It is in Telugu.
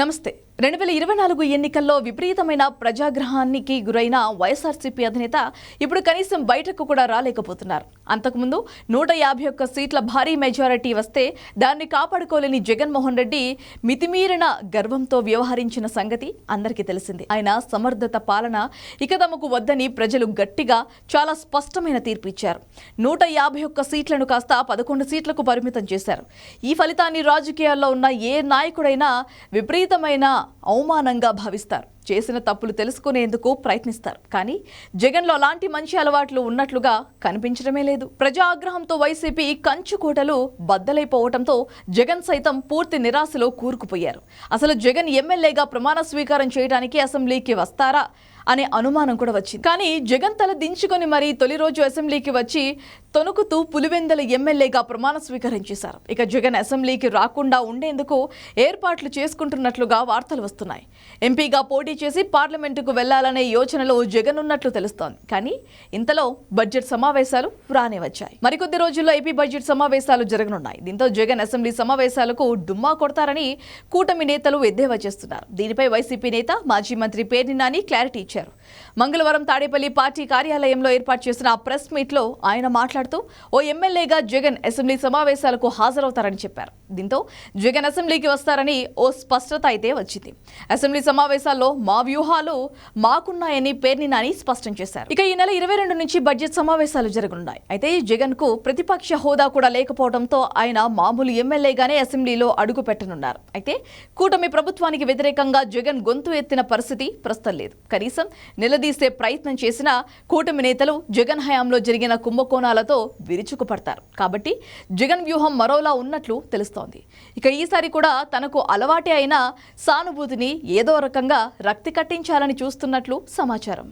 నమస్తే. రెండు వేల ఇరవై నాలుగు ఎన్నికల్లో విపరీతమైన ప్రజాగ్రహానికి గురైన వైఎస్ఆర్సీపీ అధినేత ఇప్పుడు కనీసం బయటకు కూడా రాలేకపోతున్నారు. అంతకుముందు నూట యాభై ఒక్క సీట్ల భారీ మెజారిటీ వస్తే దాన్ని కాపాడుకోలేని జగన్మోహన్ రెడ్డి మితిమీరిన గర్వంతో వ్యవహరించిన సంగతి అందరికీ తెలిసింది. ఆయన సమర్థత పాలన ఇక తమకు వద్దని ప్రజలు గట్టిగా చాలా స్పష్టమైన తీర్పు ఇచ్చారు. నూట యాభై ఒక్క సీట్లను కాస్త పదకొండు సీట్లకు పరిమితం చేశారు. ఈ ఫలితాన్ని రాజకీయాల్లో ఉన్న ఏ నాయకుడైనా విపరీత ఖచ్చితమైన అవమానంగా భావిస్తారు. చేసిన తప్పులు తెలుసుకునేందుకు ప్రయత్నిస్తారు. కానీ జగన్లో అలాంటి మంచి అలవాట్లు ఉన్నట్లుగా కనిపించడమే లేదు. ప్రజా ఆగ్రహంతో వైసీపీ కంచుకోటలు బద్దలైపోవడంతో జగన్ సైతం పూర్తి నిరాశలో కూరుకుపోయారు. అసలు జగన్ ఎమ్మెల్యేగా ప్రమాణ స్వీకారం చేయడానికి అసెంబ్లీకి వస్తారా అనే అనుమానం కూడా వచ్చింది. కానీ జగన్ తల దించుకొని మరీ తొలి రోజు అసెంబ్లీకి వచ్చి తొనుకుతూ పులివెందల ఎమ్మెల్యేగా ప్రమాణ స్వీకారం చేశారు. ఇక జగన్ అసెంబ్లీకి రాకుండా ఉండేందుకు ఏర్పాట్లు చేసుకుంటున్నట్లుగా వార్తలు వస్తున్నాయి. ఎంపీగా పోటీ చేసి పార్లమెంటుకు వెళ్ళాలనే యోచనలో జగన్ ఉన్నట్లు తెలుస్తోంది. కానీ ఇంతలో బడ్జెట్ సమావేశాలు రానే వచ్చాయి. మరికొద్ది రోజుల్లో ఏపీ బడ్జెట్ సమావేశాలు జరగనున్నాయి. దీంతో జగన్ అసెంబ్లీ సమావేశాలకు డుమ్మా కొడతారని కూటమి నేతలు ఎద్దేవా చేస్తున్నారు. దీనిపై వైసీపీ నేత మాజీ మంత్రి పేర్ని నాని క్లారిటీ ఇచ్చారు. మంగళవారం తాడేపల్లి పార్టీ కార్యాలయంలో ఏర్పాటు చేసిన ప్రెస్ మీట్లో ఆయన మాట్లాడుతూ ఓ ఎమ్మెల్యేగా జగన్ అసెంబ్లీ సమావేశాలకు హాజరవుతారని చెప్పారు. దీంతో జగన్ అసెంబ్లీకి వస్తారని ఓ స్పష్టత అయితే వచ్చింది. అసెంబ్లీ సమావేశాల్లో మా వ్యూహాలు మాకున్నాయని పేర్ని నాని స్పష్టం చేశారు. ఇక ఈ నెల ఇరవై రెండు నుంచి బడ్జెట్ సమావేశాలు జరగనున్నాయి. అయితే జగన్కు ప్రతిపక్ష హోదా కూడా లేకపోవడంతో ఆయన మామూలు ఎమ్మెల్యేగానే అసెంబ్లీలో అడుగు పెట్టనున్నారు. అయితే కూటమి ప్రభుత్వానికి వ్యతిరేకంగా జగన్ గొంతు ఎత్తిన పరిస్థితి ప్రస్తుతం లేదు. కనీసం నిలదీసే ప్రయత్నం చేసిన కూటమి నేతలు జగన్ హయాంలో జరిగిన కుంభకోణాలతో విరుచుకుపడతారు. కాబట్టి జగన్ వ్యూహం మరోలా ఉన్నట్లు తెలుస్తోంది. ఇక ఈసారి కూడా తనకు అలవాటే అయిన సానుభూతిని ఏదో రకంగా రక్తి కట్టించాలని చూస్తున్నట్లు సమాచారం.